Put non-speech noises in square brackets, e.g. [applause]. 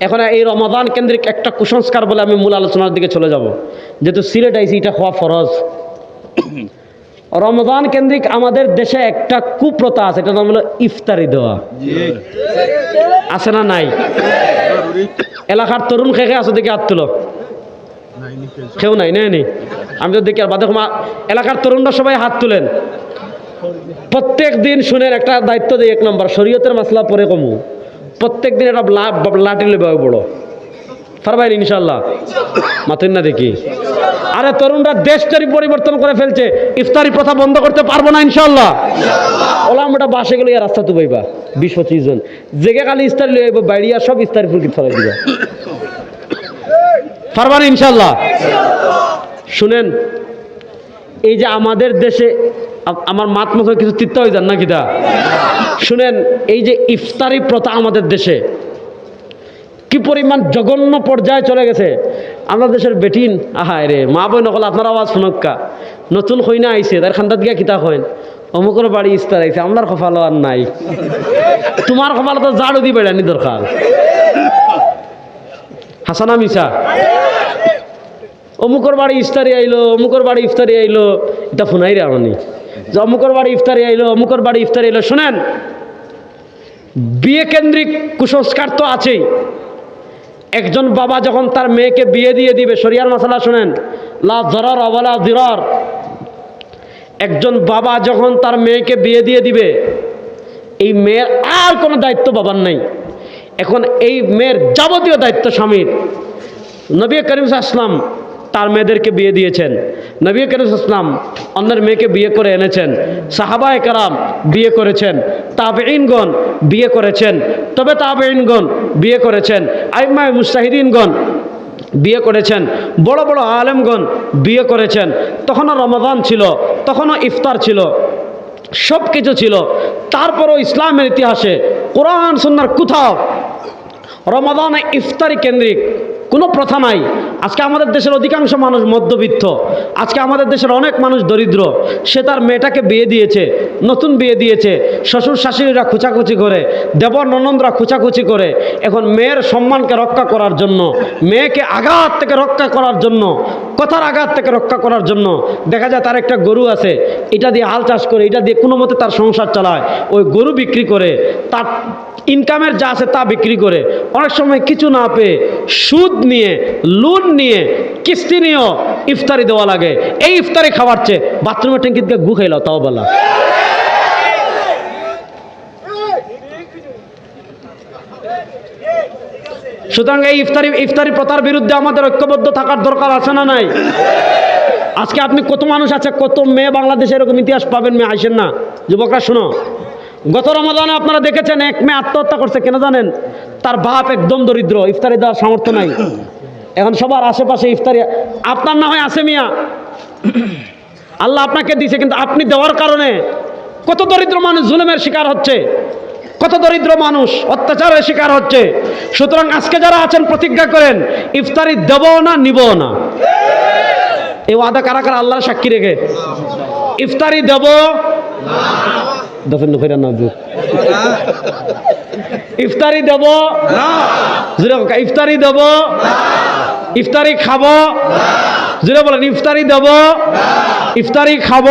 এখন এই রমাদান কেন্দ্রিক একটা কুসংস্কার বলে আমি মূল আলোচনার দিকে চলে যাব। যেহেতু সিলেট আইসি এটা হওয়া ফরজ। [coughs] রমজান কেন্দ্রিক আমাদের দেশে একটা কুপ্রথা আছে এটা নাম হলো ইফতারি দেওয়া আছে না নাই? এলাকার তরুণ খেয়ে আছে দেখে হাত তুলো। কেউ নাই নেই নি? আমি তো দেখি আর বাদে এলাকার তরুণরা সবাই হাত তুলেন। প্রত্যেক দিন শুনেন একটা দায়িত্ব দিই এক নম্বর শরীয়তের মাসলা পরে কমু। প্রত্যেক দিন একটা লা- লাঠি লেবে বড়। পারবেন ইনশাল্লাহ মাতুন না দেখি। আরে তরুণরা দেশটারই পরিবর্তন করে ফেলছে। ইফতারি প্রথা বন্ধ করতে পারব না ইনশাল্লাহ ওলাম ওটা বাসে গেলে রাস্তা তুবাইবা। বিশ পঁচিশ জন। জেগে খালি ইস্তারি লই আইব বাইরিয়া সব ইস্তারি ফুলকি ফলাই দিবা। পারবা না ইনশাল্লাহ শুনেন, এই যে আমাদের দেশে আমার মাত মুখে কিছু তিত্তা হয়ে যান না কিতা শুনেন, এই যে ইফতারি প্রথা আমাদের দেশে, কি পরিমাণ জঘন্য পর্যায়ে চলে গেছে। আমাদের দেশের বেটিন, আহায় রে, মা বই নকল আপনার আওয়াজ শুনক্কা নতুন হইনা আইছে, তার খান্দাত গিয়া কিতা হইন অমুকের বাড়ি ইস্তার আইছে আমার কপালও আর নাই। তোমার কপাল তো জাড়ু দি বেড়ানি দরকার। হাসানা মিসা অমুকর বাড়ি ইফতারি আইলো, অমুকর বাড়ি ইফতারি আইলো, এটা ফোনাই রে আমি যে অমুকর বাড়ি ইফতারি আইলো অমুকর বাড়ি ইফতারি আইলো। শোনেন, বিয়ে কেন্দ্রিক কুসংস্কার তো আছেই। একজন বাবা যখন তার মেয়েকে বিয়ে দিয়ে দিবে, শরিয়ার মশলা শোনেন, লা অবলা দিরার। একজন বাবা যখন তার মেয়েকে বিয়ে দিয়ে দিবে, এই মেয়ের আর কোনো দায়িত্ব বাবার নাই। এখন এই মেয়ের যাবতীয় দায়িত্ব স্বামীর। নবী করিম আসলাম তার মেয়েদেরকে বিয়ে দিয়েছেন। নবী করিম আসলাম অন্যের মেয়েকে বিয়ে করে এনেছেন। সাহাবায় কারাম বিয়ে করেছেন। তাবেইনগণ বিয়ে করেছেন। তবে তাবেইনগণ বিয়ে করেছেন। আইমায় মুস্তাহিদিনগণ বিয়ে করেছেন। বড় বড় আলেমগণ বিয়ে করেছেন। তখনও রমাদান ছিল, তখনও ইফতার ছিল সব কিছু ছিল। তারপরও ইসলামের ইতিহাসে কোরআন সন্ন্যার কোথাও রমাদানে ইফতারি কেন্দ্রিক কোনো প্রথা নাই। আজকে আমাদের দেশের অধিকাংশ মানুষ মধ্যবিত্ত। আজকে আমাদের দেশের অনেক মানুষ দরিদ্র। সে তার মেয়েটাকে বিয়ে দিয়েছে, নতুন বিয়ে দিয়েছে। শ্বশুর শাশুড়িরা খোঁচাখুচি করে, দেবর ননন্দরা খুচাখুচি করে। এখন মেয়ের সম্মানকে রক্ষা করার জন্য, মেয়েকে আঘাত থেকে রক্ষা করার জন্য কথার আঘাত থেকে রক্ষা করার জন্য দেখা যায় তার একটা গরু আছে, এটা দিয়ে হাল চাষ করে, এটা দিয়ে কোনো মতে তার সংসার চালায়। ওই গরু বিক্রি করে, তার ইনকামের যা আছে তা বিক্রি করে। অনেক সময় কিছু না পেয়ে সুদ নিয়ে লোন নিয়ে, কিস্তি নিয়েও ইফতারি দেওয়া লাগে। এই ইফতারি খাওয়ার চেয়ে বাথরুমের ট্যাঙ্কিতে গু খাইল তাও বলা। সুতরাং এই ইফতারি ইফতারি প্রথার বিরুদ্ধে আমাদের ঐক্যবদ্ধ থাকার দরকার আছে না নাই? আজকে আপনি কত মানুষ আছে, কত মেয়ে বাংলাদেশে এরকম ইতিহাস পাবেন, মেয়ে আইসেন না? যুবকরা, শোনো। গত রমাদানে আপনারা দেখেছেন, এক মেয়ে আত্মহত্যা করছে, কেন জানেন? তার বাপ একদম দরিদ্র, ইফতারি দেওয়ার সামর্থ্য নাই। এখন সবার আশেপাশে ইফতারি, আপনার না হয় আছে মিয়া। আল্লাহ আপনাকে দিছে, কিন্তু আপনি দেওয়ার কারণে কত দরিদ্র মানুষ জুলুমের শিকার হচ্ছে। কত দরিদ্র মানুষ অত্যাচারের শিকার হচ্ছে। সুতরাং আজকে যারা আছেন, প্রতিজ্ঞা করেন, ইফতারি দেব না, নিব না। এই ওয়াদা কারা কারা? আল্লাহর সাক্ষী রেখে। ইফতারি দেব ইফতারি দেব ইফতারি দেব ইফতারি খাব জুড়ে বলেন, ইফতারি দেব ইফতারি খাব